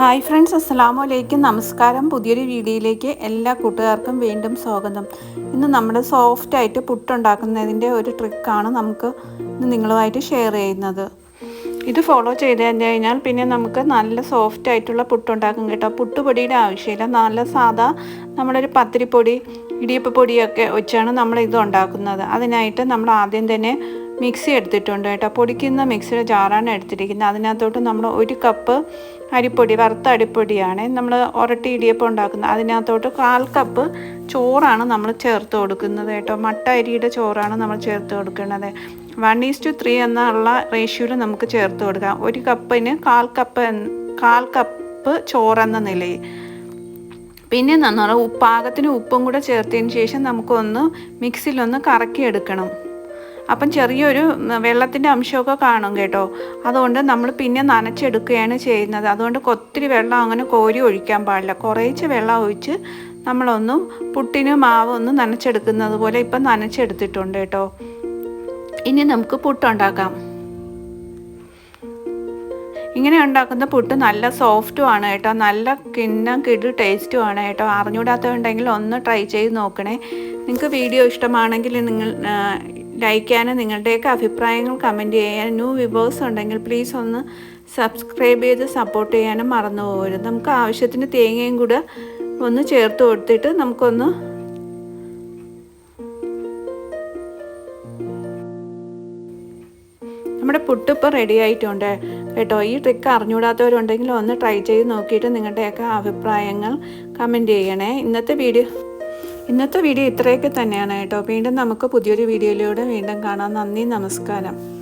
Hi friends അസ്സലാമു അലൈക്കും നമസ്കാരം. പുതിയൊരു വീഡിയോയിലേക്ക് എല്ലാ കൂട്ടുകാർക്കും വീണ്ടും സ്വാഗതം. ഇന്ന് നമ്മൾ സോഫ്റ്റായിട്ട് പുട്ടുണ്ടാക്കുന്നതിന്റെ ഒരു ട്രിക്കാണ് നമുക്ക് ഇന്ന് നിങ്ങളുമായിട്ട് ഷെയർ ചെയ്യുന്നത്. ഇത് ഫോളോ ചെയ്ത് കഴിഞ്ഞാൽ പിന്നെ നമുക്ക് നല്ല സോഫ്റ്റ് ആയിട്ടുള്ള പുട്ടുണ്ടാക്കും കേട്ടോ. പുട്ടുപൊടിയുടെ ആവശ്യമില്ല. നല്ല സാധാ നമ്മളൊരു പത്തിരിപ്പൊടി ഇടിയപ്പപ്പൊടിയൊക്കെ വെച്ചാണ് നമ്മൾ ഇത് ഉണ്ടാക്കുന്നത്. അതിനായിട്ട് നമ്മൾ ആദ്യം തന്നെ മിക്സി എടുത്തിട്ടുണ്ട് കേട്ടോ. പൊടിക്കുന്ന മിക്സിയുടെ ജാറാണ് എടുത്തിരിക്കുന്നത്. അതിനകത്തോട്ട് നമ്മൾ ഒരു കപ്പ് അരിപ്പൊടി വറുത്ത അരിപ്പൊടിയാണ് നമ്മൾ ഉരട്ടി ഇടിയപ്പം ഉണ്ടാക്കുന്നത്. അതിനകത്തോട്ട് കാൽ കപ്പ് ചോറാണ് നമ്മൾ ചേർത്ത് കൊടുക്കുന്നത് കേട്ടോ. മട്ട അരിയുടെ ചോറാണ് നമ്മൾ ചേർത്ത് കൊടുക്കുന്നത്. വൺ ഈസ് ടു ത്രീ എന്നുള്ള റേഷ്യോയിൽ നമുക്ക് ചേർത്ത് കൊടുക്കാം. ഒരു കപ്പിന് കാൽ കപ്പ് കാൽ കപ്പ് ചോറെന്ന നിലയിൽ. പിന്നെ നമ്മൾ ഉപ്പാകത്തിന് ഉപ്പും കൂടെ ചേർത്തതിന് ശേഷം നമുക്കൊന്ന് മിക്സിയിലൊന്ന് കറക്കിയെടുക്കണം. അപ്പം ചെറിയൊരു വെള്ളത്തിന്റെ അംശമൊക്കെ കാണും കേട്ടോ. അതുകൊണ്ട് നമ്മൾ പിന്നെ നനച്ചെടുക്കുകയാണ് ചെയ്യുന്നത്. അതുകൊണ്ട് ഒത്തിരി വെള്ളം അങ്ങനെ കോരി ഒഴിക്കാൻ പാടില്ല. കുറേശ്ശെ വെള്ളം ഒഴിച്ച് നമ്മളൊന്നും പുട്ടിന് മാവ് ഒന്ന് നനച്ചെടുക്കുന്നത് പോലെ ഇപ്പം നനച്ചെടുത്തിട്ടുണ്ട് കേട്ടോ. ഇനി നമുക്ക് പുട്ടുണ്ടാക്കാം ഇങ്ങനെ ഉണ്ടാക്കുന്ന പുട്ട് നല്ല സോഫ്റ്റും ആണ് കേട്ടോ. നല്ല കിണ്ണം കിടു ടേസ്റ്റും ആണ് കേട്ടോ. അറിഞ്ഞൂടാത്തതുണ്ടെങ്കിൽ ഒന്ന് ട്രൈ ചെയ്ത് നോക്കണേ. നിങ്ങൾക്ക് വീഡിയോ ഇഷ്ടമാണെങ്കിൽ നിങ്ങൾ ലൈക്ക് ചെയ്യാനും നിങ്ങളുടെയൊക്കെ അഭിപ്രായങ്ങൾ കമന്റ് ചെയ്യാനും ന്യൂ വിവേഴ്സ് ഉണ്ടെങ്കിൽ പ്ലീസ് ഒന്ന് സബ്സ്ക്രൈബ് ചെയ്ത് സപ്പോർട്ട് ചെയ്യാനും മറന്നു പോകരുത്. നമുക്ക് ആവശ്യത്തിന് തേങ്ങയും കൂടെ ഒന്ന് ചേർത്ത് കൊടുത്തിട്ട് നമുക്കൊന്ന് നമ്മുടെ പുട്ട് റെഡി ആയിട്ടുണ്ട് കേട്ടോ. ഈ ട്രിക്ക് അറിഞ്ഞുകൂടാത്തവരുണ്ടെങ്കിൽ ഒന്ന് ട്രൈ ചെയ്ത് നോക്കിയിട്ട് നിങ്ങളുടെയൊക്കെ അഭിപ്രായങ്ങൾ കമന്റ് ചെയ്യണേ. ഇന്നത്തെ വീഡിയോ ഇന്നത്തെ വീഡിയോ ഇത്രയൊക്കെ തന്നെയാണ് കേട്ടോ. വീണ്ടും നമുക്ക് പുതിയൊരു വീഡിയോയിലൂടെ വീണ്ടും കാണാം. നന്ദി നമസ്കാരം.